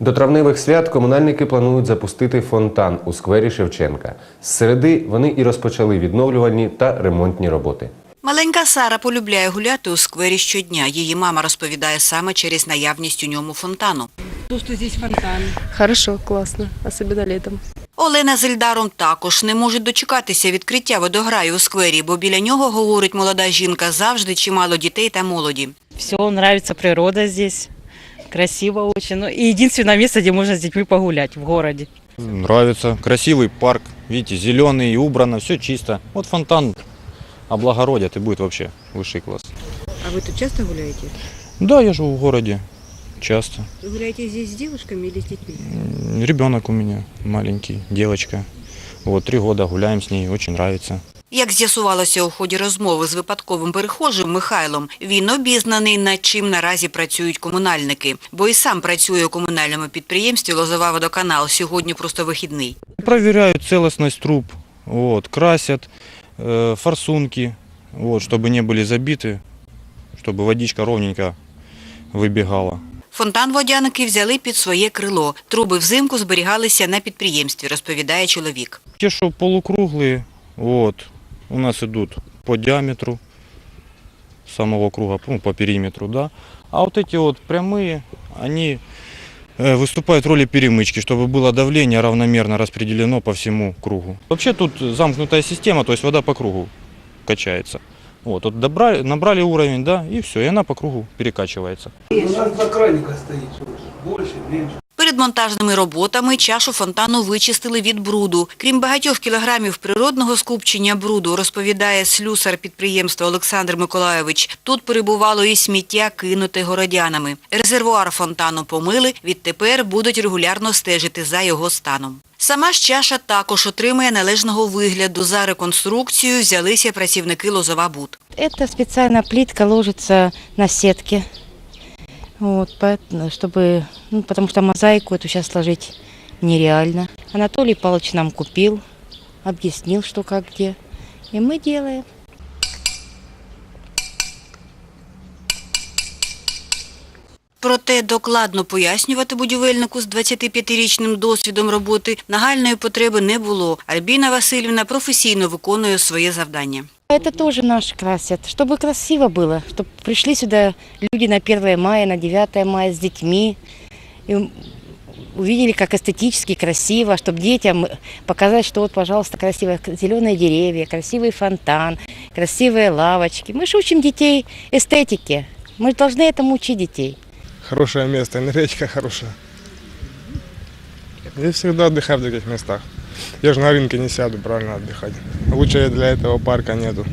До травневих свят комунальники планують запустити фонтан у сквері Шевченка. З середи вони і розпочали відновлювальні та ремонтні роботи. Маленька Сара полюбляє гуляти у сквері щодня. Її мама розповідає саме через наявність у ньому фонтану. То, что здесь фонтан. Хорошо, классно, особенно летом. Олена з Ельдаром також не можуть дочекатися відкриття водограю у сквері, бо біля нього, говорить молода жінка, завжди чимало дітей та молоді. Все, нравится природа здесь. Красиво очень. Ну, и единственное место, где можно с детьми погулять в городе. Нравится. Красивый парк. Видите, зеленый, убрано, все чисто. Вот фонтан облагородят и будет вообще высший класс. А вы тут часто гуляете? Да, я живу в городе. Часто. Вы гуляете здесь с девушками или с детьми? М, Ребенок у меня маленький, девочка. Вот, три года гуляем с ней, очень нравится. Як з'ясувалося у ході розмови з випадковим перехожим Михайлом, він обізнаний, над чим наразі працюють комунальники, бо і сам працює у комунальному підприємстві Лозова водоканал. Сьогодні просто вихідний. Проверяют целостность труб, вот, красят э, форсунки, вот, чтобы не были забиты, чтобы водичка ровненько выбегала. Фонтан водяники взяли під своє крило. Труби взимку зберігалися на підприємстві, розповідає чоловік. Те, что полукруглые, вот, У нас идут по диаметру самого круга, ну, по периметру, да. А вот эти вот прямые, они э, выступают в роли перемычки, чтобы было давление равномерно распределено по всему кругу. Вообще тут замкнутая система, то есть вода по кругу качается. Вот, вот добрали, набрали уровень, да, и все, и она по кругу перекачивается. У нас два краника стоит, больше, меньше. Перед монтажними роботами чашу фонтану вичистили від бруду. Крім багатьох кілограмів природного скупчення бруду, розповідає слюсар підприємства Олександр Миколайович, тут перебувало і сміття, кинуте городянами. Резервуар фонтану помили, відтепер будуть регулярно стежити за його станом. Сама ж чаша також отримає належного вигляду. За реконструкцію взялися працівники Лозова Буд. Это специальная плитка ложится на сетке, вот, поэт- чтобы, ну, потому что мозаику эту сейчас сложить нереально. Анатолий Павлович нам купил, объяснил, что как где, и мы делаем. Проте докладно пояснювати будівельнику з 25-річним досвідом роботи нагальної потреби не було. Альбіна Васильівна професійно виконує своє завдання. Это тоже наши красят, чтобы красиво было, чтобы пришли сюда люди на 1 мая, на 9 мая с детьми, и увидели, как эстетически красиво, чтобы детям показать, что вот, пожалуйста, красивые зеленые деревья, красивый фонтан, красивые лавочки. Мы же учим детей эстетике, мы должны этому учить детей. Хорошее место, энергетика хорошая. Я всегда отдыхаю в таких местах. Я же на рынке не сяду, правильно отдыхать. Лучше для этого парка нету.